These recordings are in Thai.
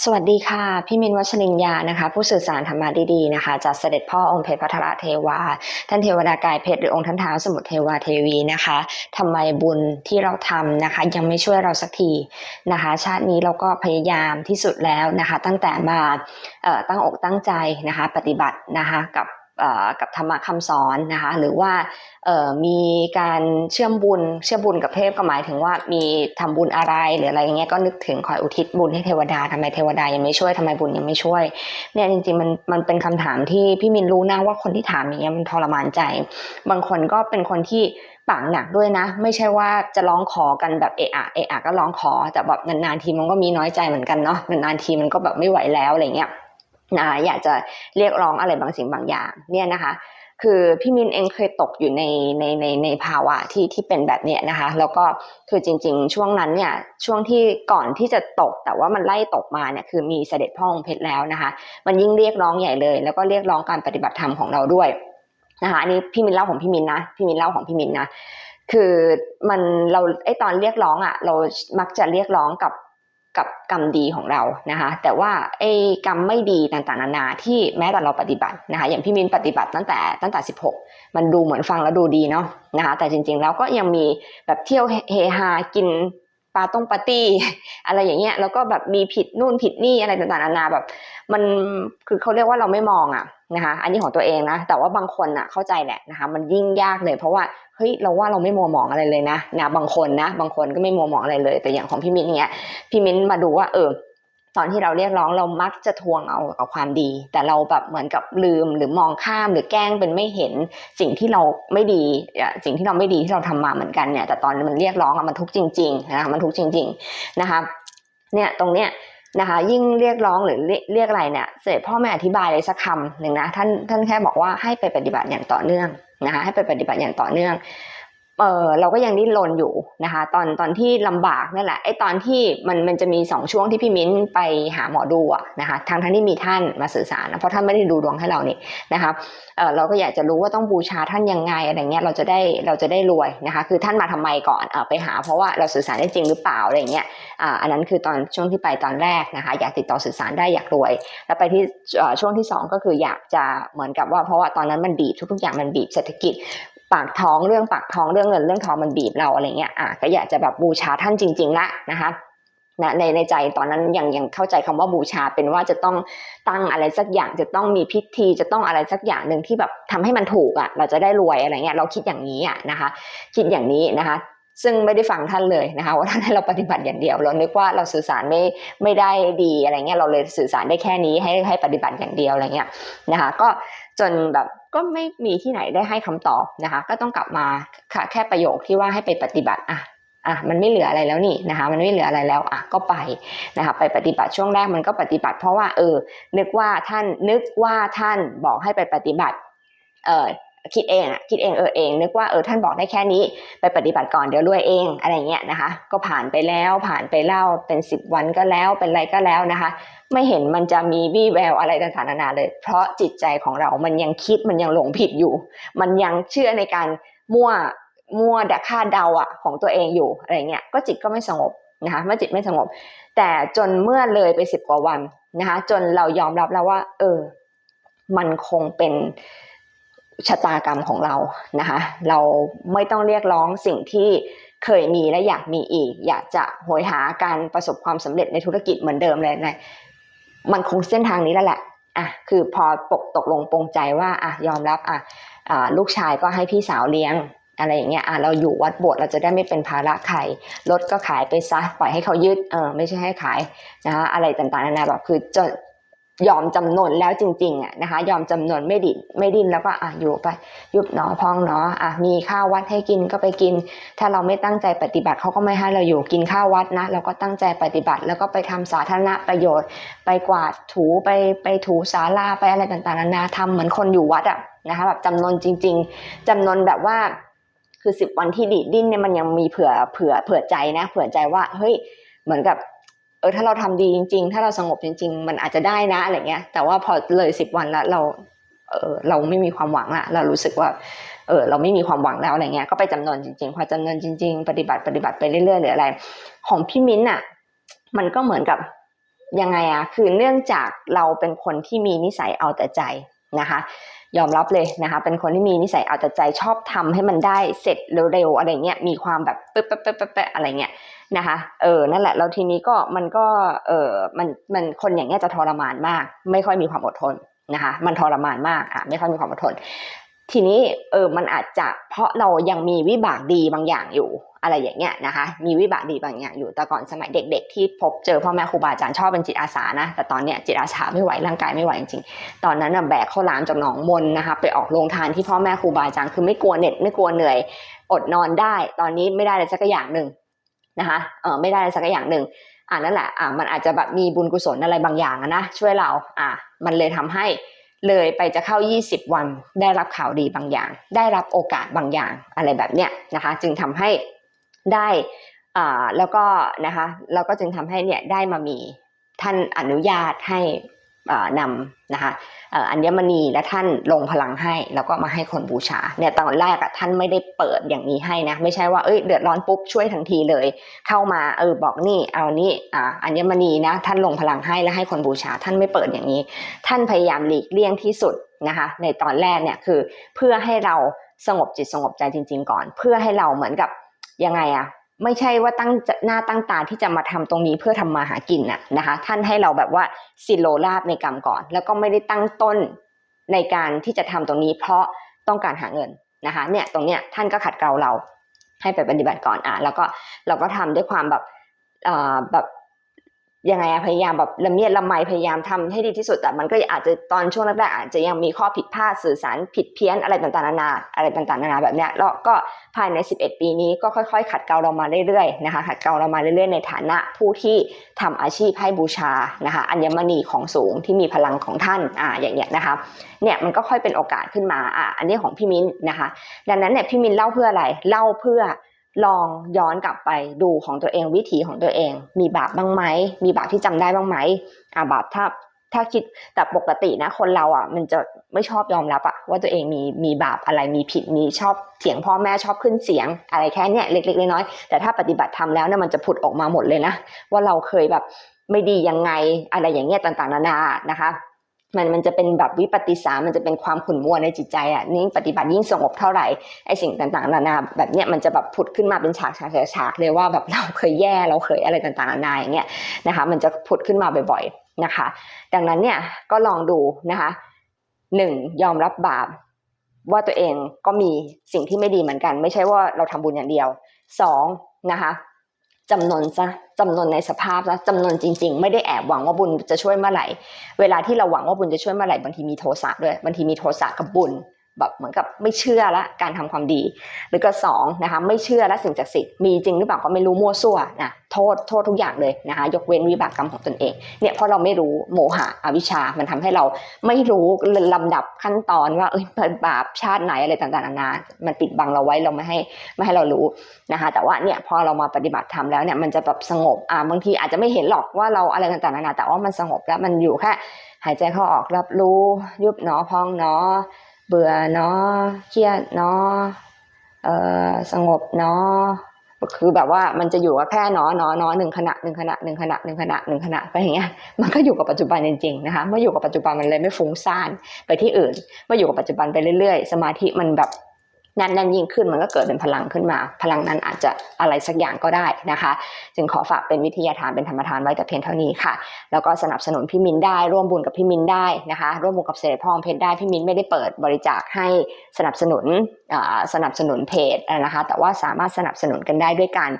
สวัสดีค่ะ พี่มินวัชรินยานะคะ ผู้สื่อสารธรรมะดีๆนะคะจากเสด็จพ่อองค์เพชรพัทรเทวา ท่านเทวดากายเพชรหรือองค์ท่านเท้าสมุทรเทวาเทวีนะคะทำไมบุญที่เราทำนะคะ ยังไม่ช่วยเราสักทีนะคะ ชาตินี้เราก็พยายามที่สุดแล้วนะคะ ตั้งแต่มาตั้งอกตั้งใจนะคะ ปฏิบัตินะคะกับ กับธรรมะคำสอนนะคะ หรือว่ามีการเชื่อมบุญเชื่อมบุญกับเทพก็หมายถึงว่ามีทำบุญอะไรหรืออะไรอย่างเงี้ยก็นึกถึงคอยอุทิศบุญให้เทวดาทำไมเทวดายังไม่ช่วยทำไมบุญยังไม่ช่วยเนี่ยจริงๆมันมันเป็นคำถามที่พี่มินรู้นะว่าคนที่ถามอย่างเงี้ยมันทรมานใจ บางคนก็เป็นคนที่ปากหนักด้วยนะ ไม่ใช่ว่าจะร้องขอกันแบบเอะอะเอะอะก็ร้องขอแต่แบบนานๆทีมันก็มีน้อยใจเหมือนกันเนาะนานๆทีมันก็แบบไม่ไหวแล้วอะไรเงี้ย นะอยากจะเรียกร้องอะไรบางสิ่งบางอย่างเนี่ยนะคะคือพี่มินเองเคยตกอยู่ในในในในภาวะที่ที่เป็นแบบเนี้ยนะคะ แล้วก็คือจริง ๆ ช่วงนั้นเนี่ยช่วงที่ก่อนที่จะตกแต่ว่ามันไล่ตกมาเนี่ยคือมีเสด็จพ่อองค์เพชรแล้วนะคะ มันยิ่งเรียกร้องใหญ่เลย แล้วก็เรียกร้องการปฏิบัติธรรมของเราด้วยนะคะอันนี้พี่มินเล่าของพี่มินนะพี่มินเล่าของพี่มินนะคือมันเราไอตอนเรียกร้องอะเรามักจะเรียกร้องกับ กับกรรมดีของเรานะคะ แต่ว่าไอ้กรรมไม่ดีต่างๆนานาที่แม้แต่เราปฏิบัตินะคะ อย่างพี่มินปฏิบัติตั้งแต่ตั้งแต่ 16 มันดูเหมือนฟังแล้วดูดีเนาะนะคะ แต่จริงๆแล้วก็ยังมีแบบเที่ยวเฮฮากินปาต้องปาร์ตี้อะไรอย่างเงี้ยแล้วก็แบบมีผิดนู่นผิดนี่อะไรต่างๆนานาแบบ มันคือเขาเรียกว่าเราไม่มองอะนะคะอันนี้ของตัวเองนะ แต่ว่าบางคนอะเข้าใจแหละนะคะมันยิ่งยากเลยเพราะว่าเฮ้ยเราว่าเราไม่มัวมองอะไรเลยนะนะบางคนนะ บางคนก็ไม่มัวมองอะไรเลย แต่อย่างของพี่มิ้นเนี้ยพี่มิ้นมาดูว่าเออตอนที่เราเรียกร้องเรามักจะทวงเอาเอาความดี แต่เราแบบเหมือนกับลืมหรือมองข้ามหรือแกล้งเป็นไม่เห็นสิ่งที่เราไม่ดีอะสิ่งที่เราไม่ดีที่เราทำมาเหมือนกันเนี่ยแต่ตอนมันเรียกร้องมันทุกจริงๆนะคะมันทุกจริง ๆนะคะเนี่ยตรงเนี้ย นะคะ ยิ่งเรียกร้องหรือเรียกอะไรเนี่ยเสด็จพ่อไม่อธิบายเลยสักคำหนึ่งนะท่านท่านแค่บอกว่าให้ไปปฏิบัติอย่างต่อเนื่องนะคะให้ไปปฏิบัติอย่างต่อเนื่อง เออเราก็ยังดิ้นรนอยู่นะคะ ตอนตอนที่ลำบากนั่นแหละไอ้ตอนที่มันมันจะมีสองช่วงที่พี่มิ้นไปหาหมอดูอะนะคะทั้งทั้งที่มีท่านมาสื่อสารนะเพราะท่านไม่ได้ดูดวงให้เรานี่นะคะเออเราก็อยากจะรู้ว่าต้องบูชาท่านยังไงอะไรเงี้ยเราจะได้เราจะได้รวยนะคะคือท่านมาทำไมก่อนเออไปหาเพราะว่าเราสื่อสารได้จริงหรือเปล่าอะไรเงี้ยอ่าอันนั้นคือตอนช่วงที่ไปตอนแรกนะคะอยากติดต่อสื่อสารได้อยากรวย แล้วไปที่ช่วงที่สองก็คืออยากจะเหมือนกับว่าเพราะว่าตอนนั้นมันบีบทุกๆอย่างมันบีบเศรษฐกิจ ปากท้องเรื่องปากท้องเรื่องเงินเรื่องทองมันบีบเราอะไรเงี้ยอะก็อยากจะแบบบูชาท่านจริงๆละนะคะนะในในใจตอนนั้นยังยังเข้าใจคำว่าบูชาเป็นว่าจะต้องตั้งอะไรสักอย่างจะต้องมีพิธีจะต้องอะไรสักอย่างหนึ่งที่แบบทำให้มันถูกอะ เราจะได้รวยอะไรเงี้ยเราคิดอย่างนี้อะนะคะ คิดอย่างนี้นะคะ ซึ่งไม่ได้ฟังท่านเลยนะคะว่าท่านให้เราปฏิบัติอย่างเดียว เรานึกว่าเราสื่อสารไม่ไม่ได้ดีอะไรเงี้ยเราเลยสื่อสารได้แค่นี้ให้ให้ปฏิบัติอย่างเดียวอะไรเงี้ยนะคะ ก็ จนแบบก็ไม่มีที่ไหนได้ให้คำตอบนะคะ ก็ต้องกลับมาค่ะแค่ประโยคที่ว่าให้ไปปฏิบัติอะอะมันไม่เหลืออะไรแล้วนี่นะคะมันไม่เหลืออะไรแล้วอะก็ไปนะคะไปปฏิบัติช่วงแรกมันก็ปฏิบัติ เพราะว่าเออนึกว่าท่านนึกว่าท่านบอกให้ไปปฏิบัติเออ คิดเองอะคิดเองเออเองนึกว่าเออท่านบอกได้แค่นี้ไปปฏิบัติก่อนเดี๋ยวรวยเองอะไรเงี้ยนะคะ ก็ผ่านไปแล้วผ่านไปเล่าเป็นสิบวันก็แล้วเป็นอะไรก็แล้วนะคะ ไม่เห็นมันจะมีวี่แววอะไรต่างๆนานาเลย เพราะจิตใจของเรามันยังคิดมันยังหลงผิดอยู่ มันยังเชื่อในการมั่วมั่วดคาดเดาอะของตัวเองอยู่อะไรเงี้ยก็จิตก็ไม่สงบนะคะเมื่อจิตไม่สงบ แต่จนเมื่อเลยไปสิบกว่าวันนะคะ จนเรายอมรับแล้วว่า เออ มันคงเป็น ชะตากรรมของเรานะคะเราไม่ต้องเรียกร้องสิ่งที่เคยมีและอยากมีอีก อยากจะโหยหาการประสบความสำเร็จในธุรกิจเหมือนเดิมเลยนะมันคงเส้นทางนี้แล้วแหละอะคือพอปกตกลงปรงใจว่าอะยอมรับอะอ่าลูกชายก็ให้พี่สาวเลี้ยงอะไรอย่างเงี้ยอะเราอยู่วัดโบสถ์เราจะได้ไม่เป็นภาระใครรถก็ขายไปซะปล่อยให้เขายึดเออไม่ใช่ให้ขายนะคะอะไรต่างๆนานาแบบคือจะ ยอมจำนนแล้วจริงๆอะนะคะ ยอมจำนนไม่ดินไม่ดิ้นแล้วก็อะอยู่ไปยุบหนอพองหนออะมีข้าววัดให้กินก็ไปกิน ถ้าเราไม่ตั้งใจปฏิบัติเขาก็ไม่ให้เราอยู่กินข้าววัดนะ เราก็ตั้งใจปฏิบัติ แล้วก็ไปทำสาธารณประโยชน์ ไปกวาดถูไปไปถูศาลาไปอะไรต่างๆนานาทำเหมือนคนอยู่วัดอะนะคะแบบจำนนจริง ๆจำนนแบบว่า คือสิบวันที่ดีดดิ้นเนี่ยมันยังมีเผื่อเผื่อเผื่อใจนะ เผื่อใจว่าเฮ้ยเหมือนกับ เออถ้าเราทำดีจริง ๆ ถ้าเราสงบจริง ๆ มันอาจจะได้นะอะไรเงี้ย แต่ว่าพอเลยสิบวันแล้วเราเออเราไม่มีความหวังละเรารู้สึกว่าเออเราไม่มีความหวังแล้วอะไรเงี้ยก็ไปจำนวนจริงๆพอจำนวนจริง ๆ ปฏิบัติปฏิบัติไปเรื่อยๆหรืออะไร ของพี่มิ้นท์อะมันก็เหมือนกับยังไงอะคือเนื่องจากเราเป็นคนที่มีนิสัยเอาแต่ใจนะคะ ยอมรับเลยนะคะ เป็นคนที่มีนิสัยเอาแต่ใจชอบทำให้มันได้เสร็จเร็วๆอะไรเงี้ย มีความแบบเป๊ะเป๊ะเป๊ะเป๊ะเป๊ะอะไรเงี้ยนะคะ เออ นั่นแหละ แล้วทีนี้ก็มันก็ เออมัน มันคนอย่างเงี้ยจะทรมานมาก ไม่ค่อยมีความอดทนนะคะ มันทรมานมากอะ ไม่ค่อยมีความอดทน ทีนี้เออมันอาจจะเพราะเรายังมีวิบากดีบางอย่างอยู่อะไรอย่างเงี้ยนะคะ มีวิบากดีบางอย่างอยู่แต่ก่อนสมัยเด็ก ๆ ที่พบเจอพ่อแม่ครูบาอาจารย์ชอบเป็นจิตอาสานะ แต่ตอนเนี้ยจิตอาสาไม่ไหวร่างกายไม่ไหวจริงๆ ตอนนั้นน่ะแบกข้าวหลามจากหนองมนนะคะไปออกโรงทานที่พ่อแม่ครูบาอาจารย์คือไม่กลัวเหน็ดไม่กลัวเหนื่อย อดนอนได้ ตอนนี้ไม่ได้เลยสักอย่างหนึ่งนะคะเออไม่ได้เลยสักอย่างหนึ่งอ่านั่นแหละอ่ามันอาจจะแบบมีบุญกุศลอะไรบางอย่างนะช่วยเราอ่ามันเลยทำให้ เลยไปจะเข้า 20 วัน ได้รับข่าวดีบางอย่าง ได้รับโอกาสบางอย่างอะไรแบบเนี้ยนะคะ จึงทำให้ได้อ่าแล้วก็นะคะแล้วก็จึงทำให้เนี่ยได้มามีท่านอนุญาตให้ นำนะคะอัญมณีและท่านลงพลังให้แล้วก็มาให้คนบูชาเนี่ยตอนแรกอะท่านไม่ได้เปิดอย่างนี้ให้นะไม่ใช่ว่าเอ้ยเดือดร้อนปุ๊บช่วยทันทีเลย เข้ามาเออบอกนี่เอานี่อ่าอัญมณีนะท่านลงพลังให้แล้วให้คนบูชา ท่านไม่เปิดอย่างนี้ ท่านพยายามหลีกเลี่ยงที่สุดนะคะในตอนแรกเนี่ยคือเพื่อให้เราสงบจิตสงบใจจริง ๆ ก่อน เพื่อให้เราเหมือนกับยังไงอะ ไม่ใช่ว่าตั้งหน้าตั้งตาที่จะมาทำตรงนี้เพื่อทำมาหากินน่ะนะคะ ท่านให้เราแบบว่าสิโลลาบในกรรมก่อน แล้วก็ไม่ได้ตั้งต้นในการที่จะทำตรงนี้ เพราะต้องการหาเงินนะคะ เนี่ยตรงเนี้ยท่านก็ขัดเกลาเราให้ไปปฏิบัติก่อนอะแล้วก็เราก็ทำด้วยความแบบอ่าแบบ ยังไงพยายามแบบละเมียดละไมพยายามทำให้ดีที่สุดแต่มันก็อาจจะตอนช่วงแรกๆอาจจะยังมีข้อผิดพลาดสื่อสารผิดเพี้ยนอะไรต่างๆนานาอะไรต่างๆนานาแบบเนี้ยแล้วก็ภายใน 11 ปีนี้ก็ค่อยๆ ขัดเกลาเรามาเรื่อยๆนะคะขัดเกลาเรามาเรื่อยๆในฐานะผู้ที่ทำอาชีพให้บูชานะคะอัญมณีของสูงที่มีพลังของท่านอ่าอย่างเงี้ยนะคะเนี่ยมันก็ค่อยเป็นโอกาสขึ้นมาอ่าอันนี้ของพี่มิ้นนะคะ ดังนั้นเนี่ยพี่มิ้นเล่าเพื่ออะไรเล่าเพื่อ ลองย้อนกลับไปดูของตัวเองวิถีของตัวเอง มีบาปบ้างไหมมีบาปที่จำได้บ้างไหมอ่าบาปถ้าถ้าคิดแต่ปกตินะ คนเราอะ มันจะไม่ชอบยอมรับอะว่าตัวเองมีมีบาปอะไรมีผิดมีชอบเสียงพ่อแม่ชอบขึ้นเสียงอะไรแค่เนี้ยเล็กๆน้อยๆแต่ถ้าปฏิบัติทำแล้วเนี่ยมันจะผุดออกมาหมดเลยนะว่าเราเคยแบบไม่ดียังไงอะไรอย่างเงี้ยต่างๆนานานะคะ มันมันจะเป็นแบบวิปฏิสา มันจะเป็นความขุ่นมัวในจิตใจอะยิ่งปฏิบัติยิ่งสงบเท่าไหร่ไอสิ่งต่างๆนานาแบบเนี้ยมันจะแบบผุดขึ้นมาเป็นฉากฉากฉากเลยว่าแบบเราเคยแย่เราเคยอะไรต่างๆนานาอย่างเงี้ยนะคะมันจะผุดขึ้นมาบ่อยๆนะคะ ดังนั้นเนี่ยก็ลองดูนะคะหนึ่งยอมรับบาปว่าตัวเองก็มีสิ่งที่ไม่ดีเหมือนกัน ไม่ใช่ว่าเราทำบุญอย่างเดียวสองนะคะ จำนนซะจำนนในสภาพซะจำนนจริง ๆ ไม่ได้แอบหวังว่าบุญจะช่วยเมื่อไหร่ เวลาที่เราหวังว่าบุญจะช่วยเมื่อไหร่บางทีมีโทสะด้วยบางทีมีโทสะกับบุญ แบบเหมือนกับไม่เชื่อละการทำความดี หรือก็สองนะคะไม่เชื่อและสิ่งศักดิ์สิทธิ์มีจริงหรือเปล่าก็ไม่รู้มั่วซั่วนะโทษโทษทุกอย่างเลยนะคะยกเว้นวิบากกรรมของตนเองเนี่ยเพราะเราไม่รู้โมหะอวิชชา มันทำให้เราไม่รู้ลำดับขั้นตอนว่าเอ้ยบาปชาติไหนอะไรต่างๆนานา มันปิดบังเราไว้เราไม่ให้ไม่ให้เรารู้นะคะแต่ว่าเนี่ยพอเรามาปฏิบัติธรรมแล้วเนี่ยมันจะแบบสงบอ่าบางทีอาจจะไม่เห็นหรอกว่าเราอะไรต่างๆนานาแต่ว่ามันสงบแล้วมันอยู่แค่หายใจเข้าออกรับรู้ยุบหนอพองหนอ เบื่อเนาะเครียดเนาะเอ่อสงบเนาะคือแบบว่ามันจะอยู่กับแค่เนาะเนาะเนาะหนึ่งขณะหนึ่งขณะหนึ่งขณะหนึ่งขณะหนึ่งขณะไปอย่างเงี้ยมันก็อยู่กับปัจจุบันจริงๆนะคะเมื่ออยู่กับปัจจุบันมันเลยไม่ฟุ้งซ่านไปที่อื่น เมื่ออยู่กับปัจจุบันไปเรื่อยๆ สมาธิมันแบบ แน่นแน่นยิ่งขึ้นมันก็เกิดเป็นพลังขึ้นมา พลังนั้นอาจจะอะไรสักอย่างก็ได้นะคะ จึงขอฝากเป็นวิทยาทานเป็นธรรมทานไว้แต่เพียงเท่านี้ค่ะ แล้วก็สนับสนุนพี่มินได้ร่วมบุญกับพี่มินได้นะคะ ร่วมบุญกับเสด็จพ่องเพชรได้พี่มินไม่ได้เปิดบริจาคให้สนับสนุนสนับสนุนเพจนะคะ แต่ว่าสามารถสนับสนุนกันได้ด้วยกัน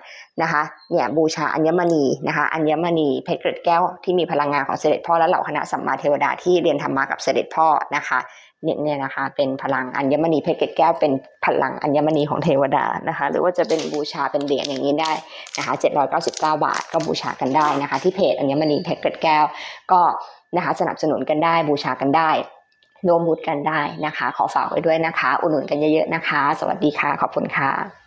นะคะเนี่ยบูชาอัญมณีนะคะอัญมณีเพชรเกล็ดแก้วที่มีพลังงานของเสด็จพ่อและเหล่าคณะสัมมาเทวดาที่เรียนธรรมากับเสด็จพ่อนะคะ เนี่ยเนี่ยนะคะเป็นพลังอัญมณีเพชรเกล็ดแก้วเป็นพลังอัญมณีของเทวดานะคะ หรือว่าจะเป็นบูชาเป็นเหรียญอย่างนี้ได้นะคะ799 บาทก็บูชากันได้นะคะ ที่เพจอัญมณีเพชรเกล็ดแก้ว ก็นะคะสนับสนุนกันได้บูชากันได้ร่วมบุญกันได้นะคะ ขอฝากไว้ด้วยนะคะ อุดหนุนกันเยอะๆนะคะ สวัสดีค่ะ ขอบคุณค่ะ